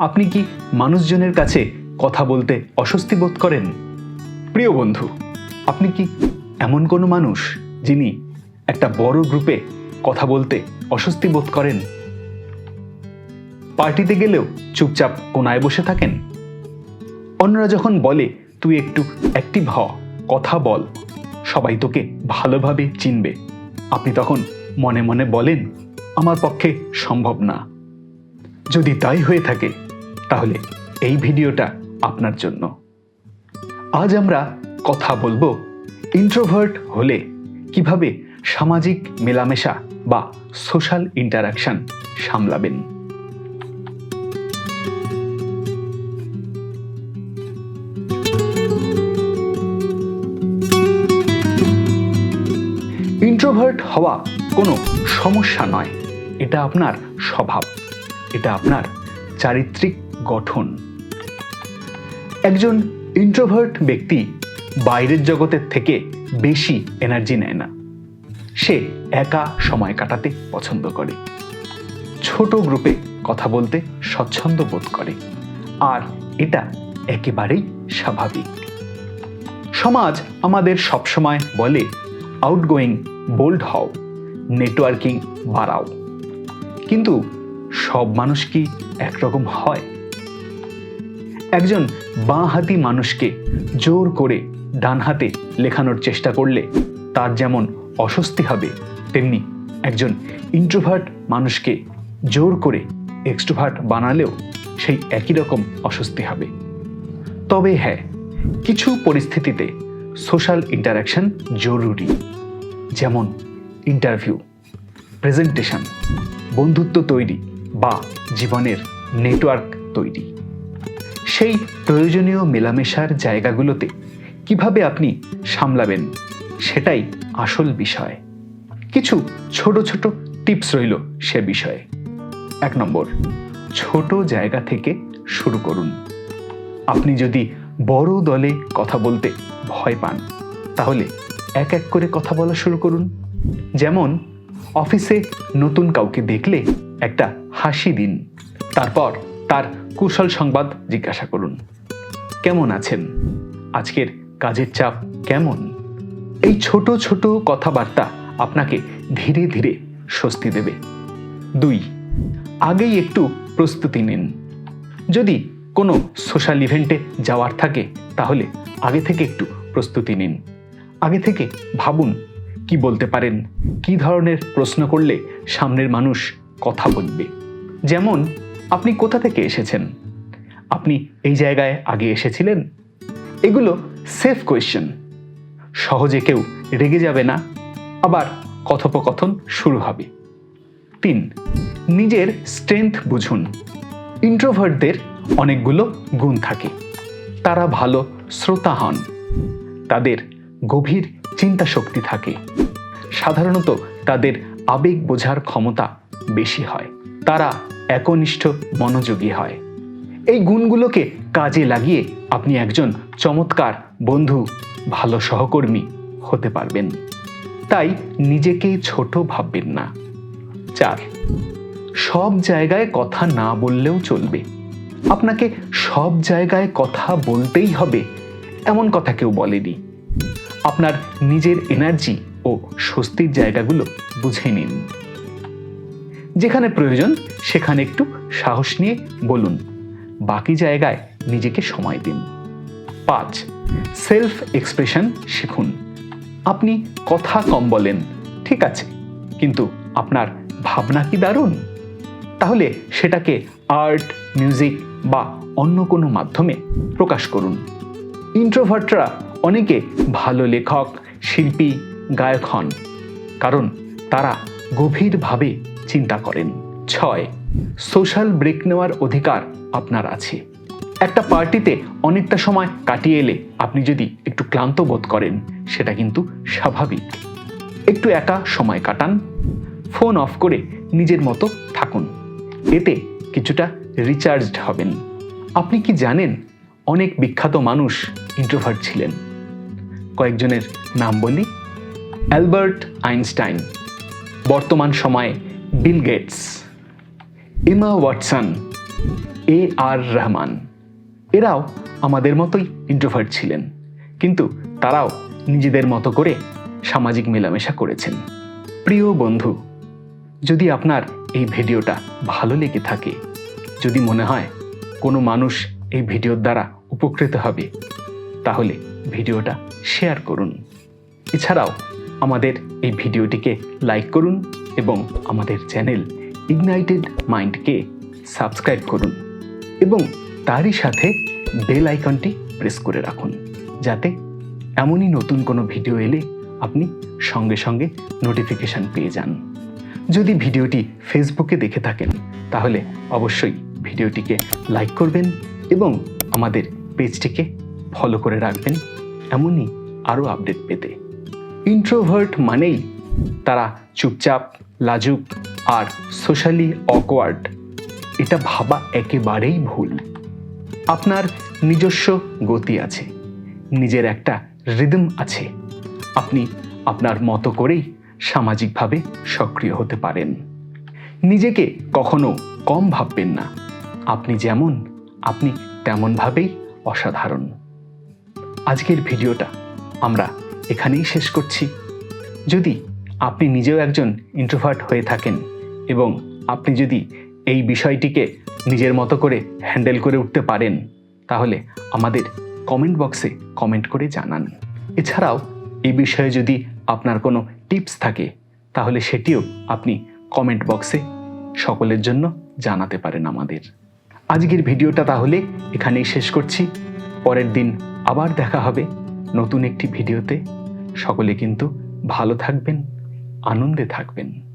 আপনি কি মানুষজনের কাছে কথা বলতে অস্বস্তি বোধ করেন? প্রিয় বন্ধু, আপনি কি এমন কোনো মানুষ যিনি একটা বড় গ্রুপে কথা বলতে অস্বস্তি বোধ করেন? পার্টিতে গেলেও চুপচাপ কোনায় বসে থাকেন? অন্যরা যখন বলে, তুই একটু অ্যাক্টিভ হ, কথা বল, সবাই তোকে ভালোভাবে চিনবে। আপনি তখন মনে মনে বলেন, আমার পক্ষে সম্ভব না। যদি তাই হয়ে থাকে তাহলে এই ভিডিওটা আপনার জন্য। আজ আমরা কথা বলব ইন্ট্রোভার্ট হলে কীভাবে সামাজিক মেলামেশা বা সোশ্যাল ইন্টারাকশন সামলাবেন। ইন্ট্রোভার্ট হওয়া কোনো সমস্যা নয়, এটা আপনার স্বভাব, এটা আপনার চারিত্রিক গঠন। একজন ইন্ট্রোভার্ট ব্যক্তি বাইরের জগতের থেকে বেশি এনার্জি নেয় না। সে একা সময় কাটাতে পছন্দ করে। ছোট গ্রুপে কথা বলতে স্বচ্ছন্দ বোধ করে। আর এটা একেবারেই স্বাভাবিক। সমাজ আমাদের সবসময় বলে আউটগোয়িং বোল্ড হও। নেটওয়ার্কিং বাড়াও। কিন্তু সব মানুষ কি একরকম হয়? একজন বাঁ হাতি মানুষকে জোর করে ডান হাতে লেখানোর চেষ্টা করলে তার যেমন অস্বস্তি হবে, তেমনি একজন ইন্ট্রোভার্ট মানুষকে জোর করে এক্সট্রোভার্ট বানালেও সেই একই রকম অস্বস্তি হবে। তবে হ্যাঁ কিছু পরিস্থিতিতে সোশ্যাল ইন্টারাকশন জরুরি, যেমন ইন্টারভিউ প্রেজেন্টেশন বন্ধুত্ব তৈরি বা জীবনের নেটওয়ার্ক তৈরি। সেই প্রয়োজনীয় মেলামেশার জায়গাগুলোতে কীভাবে আপনি সামলাবেন সেটাই আসল বিষয়। কিছু ছোট ছোট টিপস রইল সে বিষয়ে। এক নম্বর, ছোট জায়গা থেকে শুরু করুন। আপনি যদি বড় দলে কথা বলতে ভয় পান, তাহলে এক এক করে কথা বলা শুরু করুন। যেমন, অফিসে নতুন কাউকে দেখলে একটা হাসি দিন। তারপর তার কুশল সংবাদ জিজ্ঞাসা করুন। কেমন আছেন? আজকের কাজের চাপ কেমন? এই ছোট ছোট কথাবার্তা আপনাকে ধীরে ধীরে স্বস্তি দেবে। দুই, আগেই একটু প্রস্তুতি নিন। যদি কোনো সোশ্যাল ইভেন্টে যাওয়ার থাকে, তাহলে আগে থেকে একটু প্রস্তুতি নিন। আগে থেকে ভাবুন, কি বলতে পারেন, কি ধরনের প্রশ্ন করলে সামনের মানুষ কথা বলবে। যেমন আপনি কোথা থেকে এসেছেন? আপনি এই জায়গায় আগে এসেছিলেন? এগুলো সেফ কোয়েশ্চেন সহজে কেউ রেগে যাবে না। আবার কথোপকথন শুরু হবে। তিন, নিজের স্ট্রেংথ বুঝুন। ইন্ট্রোভার্টদের অনেকগুলো গুণ থাকে। তারা ভালো শ্রোতা হন। তাদের গভীর চিন্তা শক্তি থাকে। সাধারণত তাদের আবেগ বোঝার ক্ষমতা বেশি হয়। তারা একনিষ্ঠ মনোযোগী হয়। এই গুণগুলোকে কাজে লাগিয়ে আপনি একজন চমৎকার বন্ধু, ভালো সহকর্মী হতে পারবেন। তাই নিজেকে ছোট ভাববেন না। চার, সব জায়গায় কথা না বললেও চলবে। আপনাকে সব জায়গায় কথা বলতেই হবে, এমন কথা কেউ বলেনি। আপনার নিজের এনার্জি ও স্বস্তির জায়গাগুলো বুঝে নিন। যেখানে প্রয়োজন, সেখানে একটু সাহস নিয়ে বলুন। বাকি জায়গায় নিজেকে সময় দিন। পাঁচ সেলফ এক্সপ্রেশন শিখুন। আপনি কথা কম বলেন, ঠিক আছে, কিন্তু আপনার ভাবনা কি দারুণ? তাহলে সেটাকে আর্ট মিউজিক বা অন্য কোনো মাধ্যমে প্রকাশ করুন। ইন্ট্রোভার্টরা অনেকে ভালো লেখক, শিল্পী, গায়ক হন, কারণ তারা গভীরভাবে চিন্তা করেন। ছয়, সোশ্যাল ব্রেক নেওয়ার অধিকার আপনার আছে। একটা পার্টিতে অনেকটা সময় কাটিয়ে এলে আপনি যদি একটু ক্লান্ত বোধ করেন, সেটা কিন্তু স্বাভাবিক। একটু একা সময় কাটান, ফোন অফ করে নিজের মতো থাকুন। এতে কিছুটা রিচার্জড হবেন। আপনি কি জানেন, অনেক বিখ্যাত মানুষ ইন্ট্রোভার্ট ছিলেন। কয়েকজনের নাম বলি? Albert Einstein. বর্তমান সময়ে Bill Gates Emma Watson A R Rahman এরাও আমাদের মতোই ইন্ট্রোভার্ট ছিলেন। কিন্তু তারাও নিজেদের মতো করে সামাজিক মেলামেশা করেছেন। প্রিয় বন্ধু, যদি আপনার এই ভিডিওটা ভালো লেগে থাকে, যদি মনে হয় কোনো মানুষ এই ভিডিওর দ্বারা উপকৃত হবে, তাহলে ভিডিওটা শেয়ার করুন। এছাড়াও আমাদের এই ভিডিওটিকে লাইক করুন এবং আমাদের চ্যানেল ইগনাইটেড মাইন্ডকে সাবস্ক্রাইব করুন এবং তারই সাথে বেল আইকনটি প্রেস করে রাখুন, যাতে এমনই নতুন কোনো ভিডিও এলে আপনি সঙ্গে সঙ্গে নোটিফিকেশান পেয়ে যান। যদি ভিডিওটি ফেসবুকে দেখে থাকেন, তাহলে অবশ্যই ভিডিওটিকে লাইক করবেন এবং আমাদের পেজটিকে ফলো করে রাখবেন, এমনই আরও আপডেট পেতে। ইন্ট্রোভার্ট মানেই তারা চুপচাপ, লাজুক আর সোশ্যালি অকওয়ার্ড এটা ভাবা একেবারেই ভুল। আপনার নিজস্ব গতি আছে, নিজের একটা রিদম আছে। আপনি আপনার মতো করেই সামাজিকভাবে সক্রিয় হতে পারেন। নিজেকে কখনো কম ভাববেন না। আপনি যেমন, আপনি তেমনভাবেই অসাধারণ। আজকের ভিডিওটা আমরা এখানেই শেষ করছি। যদি আপনি নিজেও একজন ইন্ট্রোভার্ট হয়ে থাকেন এবং আপনি যদি এই বিষয়টিকে নিজের মতো করে হ্যান্ডেল করে উঠতে পারেন, তাহলে আমাদের কমেন্ট বক্সে কমেন্ট করে জানান। এছাড়াও, এই বিষয়ে যদি আপনার কোনো টিপস থাকে, তাহলে সেটিও আপনি কমেন্ট বক্সে সকলের জন্য জানাতে পারেন আমাদের। আজকের ভিডিওটা তাহলে এখানেই শেষ করছি। পরের দিন আবার দেখা হবে নতুন একটি ভিডিওতে। সকলে কিন্তু ভালো থাকবেন আনন্দে থাকবেন।